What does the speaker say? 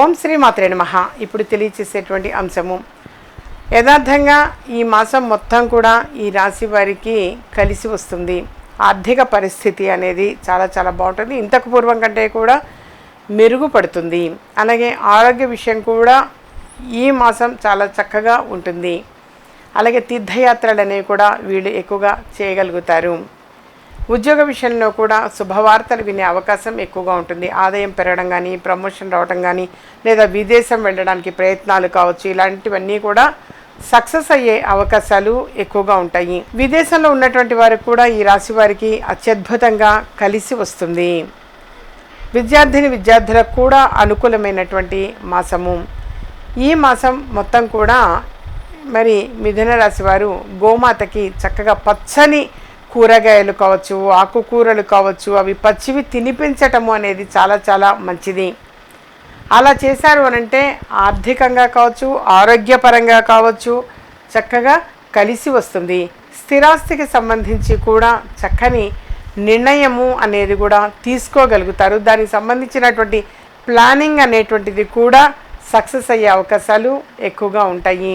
ఓం శ్రీ మాత్రే నమః. ఇప్పుడు తెలియచేసేటువంటి అంశము. యథార్థంగా ఈ మాసం మొత్తం కూడా ఈ రాశి వారికి కలిసి వస్తుంది. ఆర్థిక పరిస్థితి అనేది చాలా చాలా బాగుంటుంది. ఇంతకు పూర్వం కంటే కూడా మెరుగుపడుతుంది. అలాగే ఆరోగ్య విషయం కూడా ఈ మాసం చాలా చక్కగా ఉంటుంది. అలాగే తీర్థయాత్రలు అనేవి కూడా వీళ్ళు ఎక్కువగా చేయగలుగుతారు. ఉద్యోగ విషయంలో కూడా శుభవార్తలు వినే అవకాశం ఎక్కువగా ఉంటుంది. ఆదాయం పెరగడం కానీ ప్రమోషన్ రావడం కానీ లేదా విదేశం వెళ్ళడానికి ప్రయత్నాలు కావచ్చు ఇలాంటివన్నీ కూడా సక్సెస్ అయ్యే అవకాశాలు ఎక్కువగా ఉంటాయి. విదేశంలో ఉన్నటువంటి వారికి కూడా ఈ రాశి వారికి అత్యద్భుతంగా కలిసి వస్తుంది. విద్యార్థిని విద్యార్థులకు కూడా అనుకూలమైనటువంటి మాసము. ఈ మాసం మొత్తం కూడా మరి మిథున రాశి వారు గోమాతకి చక్కగా పచ్చని కూరగాయలు కావచ్చు ఆకుకూరలు కావచ్చు అవి పచ్చివి తినిపించటము అనేది చాలా చాలా మంచిది. అలా చేశారు అనంటే ఆర్థికంగా కావచ్చు ఆరోగ్యపరంగా కావచ్చు చక్కగా కలిసి వస్తుంది. స్థిరాస్తికి సంబంధించి కూడా చక్కని నిర్ణయము అనేది కూడా తీసుకోగలుగుతారు. దానికి సంబంధించినటువంటి ప్లానింగ్ అనేటువంటిది కూడా సక్సెస్ అయ్యే అవకాశాలు ఎక్కువగా ఉంటాయి.